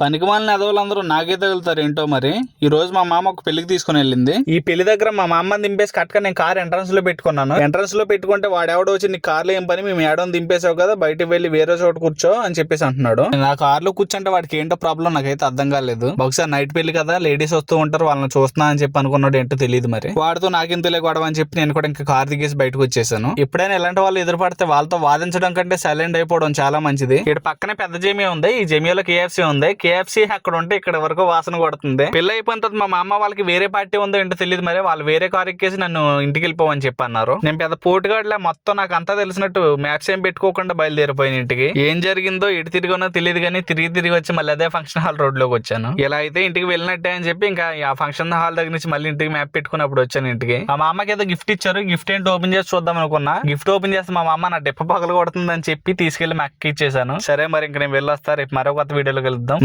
పనికిమాలిన ఎదవలందరూ నాకే తగులుతారు ఏంటో మరి? ఈ రోజు మా మామ ఒక పెళ్ళికి తీసుకుని వెళ్ళింది. ఈ పెళ్ళి దగ్గర మా మామ దింపేసి కట్టక నేను కార్ ఎంట్రన్స్లో పెట్టుకున్నాను. ఎంట్రన్స్లో పెట్టుకుంటే వాడెవడో వచ్చి నీ కార్లో ఏం పని? మేము ఏడో దింపేసావు కదా బయటకు వెళ్ళి వేరే చోట కూర్చో అని చెప్పేసి అంటున్నాడు. నా కార్లో కూర్చుంటే వాడికి ఏంటో ప్రాబ్లం నాకైతే అర్థం కాలేదు. బహుశా నైట్ పెళ్ళి కదా లేడీస్ వస్తూ ఉంటారు వాళ్ళని చూస్తున్నా అని చెప్పి అనుకున్నాడు ఏంటో తెలియదు మరి. వాడితో నాకేం తెలియకూడదు అని చెప్పి నేను కూడా ఇంకా కార్ దిగేసి బయటకు వచ్చేసాను. ఎప్పుడైనా ఇలాంటి వాళ్ళు ఎదురుపడితే వాళ్ళతో వాదించడం కంటే సైలెంట్ అయిపోవడం చాలా మంచిది. ఇక్కడ పక్కనే పెద్ద జేమీ ఉంది ఈ జేమీలో కేఎఫ్సీ ఉంది. కేఎఫ్సీ అక్కడ ఉంటే ఇక్కడ వరకు వాసన కొడుతుంది. పెళ్ళి అయిపోయిన తర్వాత మా అమ్మ వాళ్ళకి వేరే పార్టీ ఉందో ఏంటో తెలియదు మరి. వాళ్ళు వేరే కార్ ఎక్కేసి నన్ను ఇంటికి వెళ్ళిపోవని చెప్పి అన్నారు నేను పెద్ద పోటుగాడిలా మొత్తం నాకు అంతా తెలిసినట్టు మ్యాప్స్ ఏం పెట్టుకోకుండా బయలుదేరిపోయిన ఇంటికి. ఏం జరిగిందో ఎటు తిరిగినో తెలియదు కానీ తిరిగి తిరిగి వచ్చి మళ్ళీ అదే ఫంక్షన్ హాల్ రోడ్లోకి వచ్చాను. ఇలా అయితే ఇంటికి వెళ్ళినట్టే అని చెప్పి ఇంకా ఆ ఫంక్షన్ హాల్ దగ్గర నుంచి మళ్ళీ ఇంటికి మ్యాప్ పెట్టుకున్నప్పుడు వచ్చాను ఇంటికి. మా మా అమ్మకి ఏదో గిఫ్ట్ ఇచ్చారు. గిఫ్ట్ ఏంటి ఓపెన్ చేసి చూద్దాం అనుకున్నా. గిఫ్ట్ ఓపెన్ చేస్తే మా అమ్మ నా డెప్ప పగలు కొడుతుందని చెప్పి తీసుకెళ్ళి మా అక్క ఇచ్చేసాను సరే మరి ఇంక నేను వెళ్ళొస్తా. రేపు మరో కొత్త వీడియోలో కలుద్దాం.